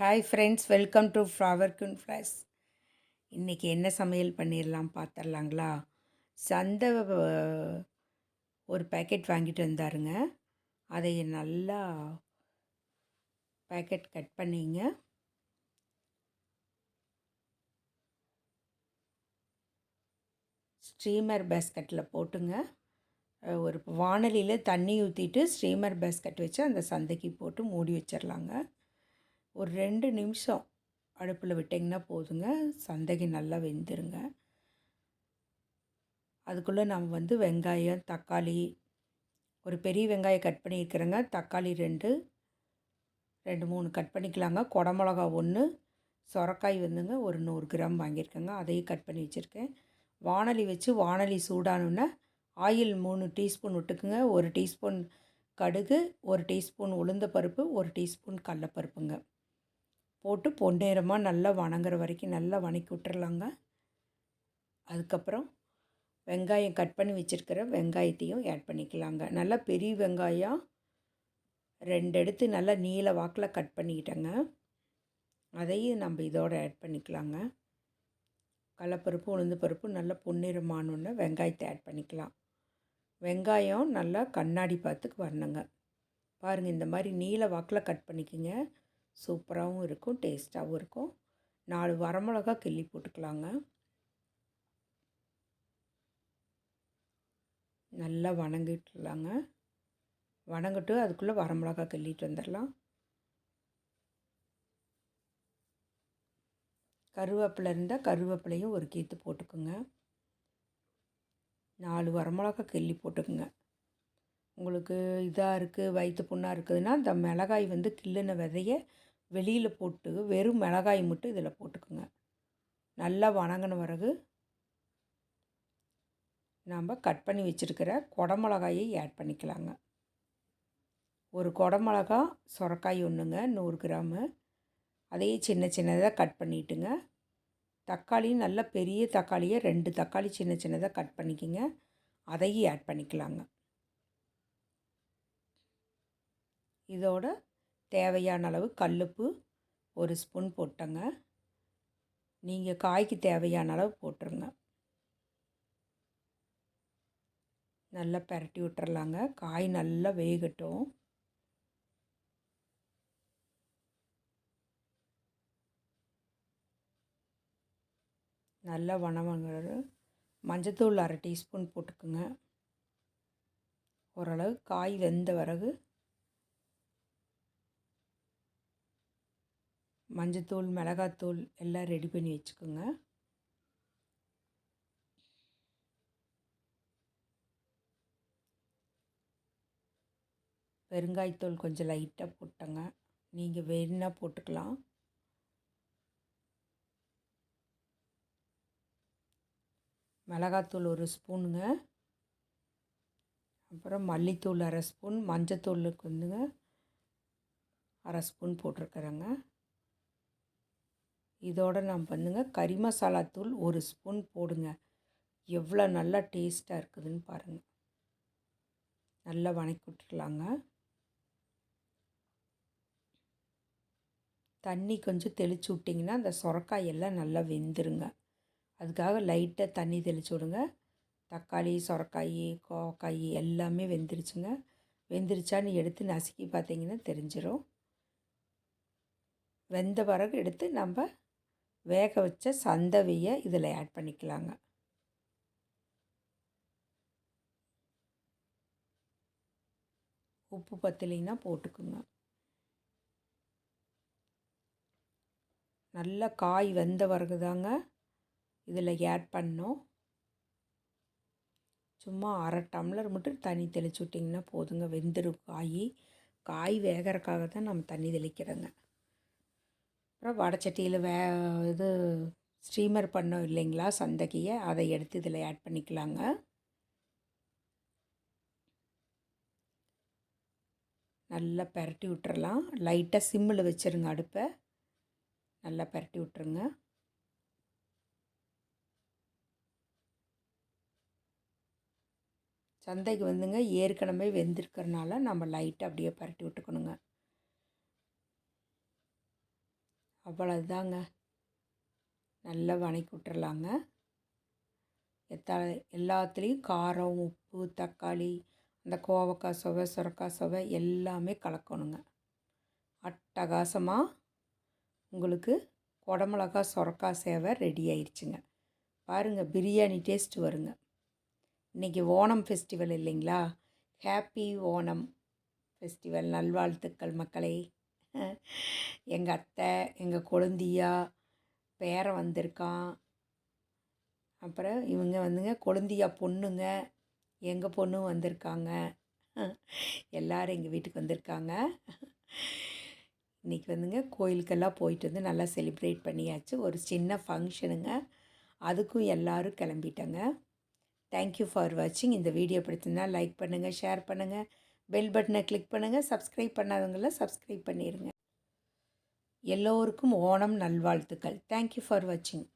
Hi friends welcome to flower Kuhar fresh இன்றைக்கி என்ன சமையல் பண்ணிடலாம் பார்த்துடலாங்களா சந்தை ஒரு பேக்கெட் வாங்கிட்டு வந்தாருங்க. அதை நல்லா பேக்கெட் கட் பண்ணிங்க. ஸ்ட்ரீமர் பேஸ்கட்டில் போட்டுங்க. ஒரு வானலியில் தண்ணி ஊற்றிட்டு ஸ்ட்ரீமர் பேஸ்கட் வச்சு அந்த சந்தைக்கு போட்டு மூடி வச்சிடலாங்க ஒரு ரெண்டு நிமிஷம் அடுப்பில் விட்டிங்கன்னா போதுங்க. சந்தைக்கு நல்லா வெந்துருங்க. அதுக்குள்ளே நம்ம வந்து வெங்காயம் தக்காளி ஒரு பெரிய வெங்காயம் கட் பண்ணியிருக்கிறேங்க. தக்காளி ரெண்டு ரெண்டு மூணு கட் பண்ணிக்கலாங்க. குடமிளகா ஒன்று சொரக்காய் வந்துங்க ஒரு நூறு கிராம் வாங்கியிருக்கேங்க. அதையும் கட் பண்ணி வச்சுருக்கேன். வாணலி வச்சு வாணலி சூடானோன்னே ஆயில் மூணு டீஸ்பூன் விட்டுக்குங்க. ஒரு டீஸ்பூன் கடுகு ஒரு டீஸ்பூன் உளுந்த பருப்பு ஒரு டீஸ்பூன் கடலப்பருப்புங்க. போட்டு பொன்னேரமாக நல்லா வணங்குற வரைக்கும் நல்லா வணக்கி விட்டுறலாங்க. அதுக்கப்புறம் வெங்காயம் கட் பண்ணி வச்சுருக்கிற வெங்காயத்தையும் ஆட் பண்ணிக்கலாங்க. நல்லா பெரிய வெங்காயம் ரெண்டு எடுத்து நல்லா நீல வாக்கில் கட் பண்ணிக்கிட்டேங்க. அதையும் நம்ம இதோடு ஆட் பண்ணிக்கலாங்க. கடலப்பருப்பு உளுந்து பருப்பு நல்லா பொன்னிறமானோன்னு வெங்காயத்தை ஆட் பண்ணிக்கலாம். வெங்காயம் நல்லா கண்ணாடி பார்த்துக்கு வரணுங்க. பாருங்கள் இந்த மாதிரி நீல வாக்கில் கட் பண்ணிக்கோங்க. சூப்பராகவும் இருக்கும் டேஸ்ட்டாகவும் இருக்கும். நாலு வரமிளகா கிள்ளி போட்டுக்கலாங்க. நல்லா வணங்கிட்டுலாங்க. வணங்கிட்டு அதுக்குள்ளே வரமிளகா கிள்ளிட்டு வந்துடலாம். கருவேப்பிலை இருந்தால் கருவேப்பிலையும் ஒரு கீத்து போட்டுக்குங்க. நாலு வரமிளகா கிள்ளி போட்டுக்குங்க. உங்களுக்கு இதாக இருக்குது வயிற்று புண்ணாக இருக்குதுன்னா அந்த மிளகாய் வந்து கிள்ளின விதைய வெளியில் போட்டு வெறும் மிளகாய் மட்டும் இதில் போட்டுக்குங்க. நல்லா வணங்கின பிறகு நாம் கட் பண்ணி வச்சுருக்கிற குடமிளகாயை ஆட் பண்ணிக்கலாங்க. ஒரு குடமிளகா சுரக்காய் ஒன்றுங்க நூறு கிராமு. அதையே சின்ன சின்னதாக கட் பண்ணிட்டுங்க. தக்காளி நல்ல பெரிய தக்காளியை ரெண்டு தக்காளி சின்ன சின்னதாக கட் பண்ணிக்கோங்க. அதையும் ஆட் பண்ணிக்கலாங்க. இதோட தேவையான அளவு கல்லுப்பு ஒரு ஸ்பூன் போட்டங்க. நீங்கள் காய்க்கு தேவையான அளவு போட்டுருங்க. நல்லா பரட்டி விட்டுறலாங்க. காய் நல்லா வேகட்டும். நல்லா வனவங்கிற மஞ்சத்தூள் அரை டீஸ்பூன் போட்டுக்குங்க. ஓரளவு காய் வெந்த பிறகு மஞ்சத்தூள் மிளகாத்தூள் எல்லாம் ரெடி பண்ணி வச்சுக்கோங்க. பெருங்காயத்தூள் கொஞ்சம் லைட்டாக போட்டங்க நீங்கள் வேணுன்னா போட்டுக்கலாம். மிளகாத்தூள் ஒரு ஸ்பூனுங்க. அப்புறம் மல்லித்தூள் அரை ஸ்பூன் மஞ்சத்தூளுக்கு வந்துங்க அரை ஸ்பூன் போட்டிருக்குறேங்க. இதோட நான் பண்ணுங்க. கறி மசாலா தூள் ஒரு ஸ்பூன் போடுங்க. எவ்வளோ நல்லா டேஸ்ட்டாக இருக்குதுன்னு பாருங்கள் நல்லா வணக்கி விட்டுறலாங்க தண்ணி கொஞ்சம் தெளித்து விட்டிங்கன்னா அந்த சுரக்காய் எல்லாம் நல்லா வெந்துருங்க. அதுக்காக லைட்டாக தண்ணி தெளித்து விடுங்க. தக்காளி சுரக்காய் கோக்காய் எல்லாமே வெந்துருச்சுங்க. வெந்துருச்சான்னு எடுத்து நசுக்கி பார்த்தீங்கன்னா தெரிஞ்சிடும் வெந்த பிறகு எடுத்து நம்ம வேக வச்ச சந்தவியை இதில் ஆட் பண்ணிக்கலாங்க. உப்பு பத்தலைன்னா போட்டுக்குங்க. நல்லா காய் வெந்த பிறகு தாங்க இதில் ஆட் பண்ணோம். சும்மா அரை டம்ளர் மட்டும் தண்ணி தெளிச்சு விட்டிங்கன்னா போதுங்க. வெந்துடும் காய். காய் வேகிறக்காக தான் நம்ம தண்ணி தெளிக்கிறோங்க. அப்புறம் வடச்சட்டியில் வே இது ஸ்டீமர் பண்ணோம் இல்லைங்களா சந்தகியை? அதை எடுத்து இதில் ஆட் பண்ணிக்கலாங்க. நல்லா பரட்டி விட்டுறலாம். லைட்டாக சிம்மில் வச்சுருங்க அடுப்பை. நல்லா பரட்டி விட்டுருங்க. சந்தைக்கு வந்துங்க. ஏற்கனவே வெந்திருக்கிறனால நம்ம லைட்டாக அப்படியே பரட்டி விட்டுக்கணுங்க. அவ்வளோதாங்க நல்லா வணக்கி விட்டுறலாங்க எத்தா எல்லாத்துலேயும் காரம் உப்பு தக்காளி அந்த கோவக்காய் சுவை சுரக்காய் சுவை எல்லாமே கலக்கணுங்க. அட்டகாசமாக உங்களுக்கு குடமிளகா சுரக்காய் சேவை ரெடி ஆயிடுச்சுங்க பாருங்கள் பிரியாணி டேஸ்ட் வருங்க. இன்றைக்கி ஓணம் ஃபெஸ்டிவல் இல்லைங்களா? ஹாப்பி ஓணம் ஃபெஸ்டிவல் நல்வாழ்த்துக்கள் மக்களே. எங்கள் அத்தை எங்கள் கொழுந்தியா பேரன் வந்திருக்கான். அப்புறம் இவங்க வந்துங்க கொழுந்தியா பொண்ணுங்க எங்கள் பொண்ணும் வந்திருக்காங்க. எல்லோரும் எங்கள் வீட்டுக்கு வந்திருக்காங்க. இன்றைக்கி வந்துங்க கோயிலுக்கெல்லாம் போயிட்டு வந்து நல்லா செலிப்ரேட் பண்ணியாச்சு. ஒரு சின்ன ஃபங்க்ஷனுங்க அதுக்கும் எல்லோரும் கிளம்பிட்டேங்க. தேங்க்யூ ஃபார் வாட்சிங் இந்த வீடியோ பிடிச்சிருந்தால் லைக் பண்ணுங்கள் ஷேர் பண்ணுங்கள் பெல் பட்டனை கிளிக் பண்ணுங்கள் சப்ஸ்கிரைப் பண்ணாதவங்கள சப்ஸ்கிரைப் பண்ணிடுங்க எல்லோருக்கும் ஓணம் நல்வாழ்த்துக்கள். தேங்க்யூ ஃபார் வாட்சிங்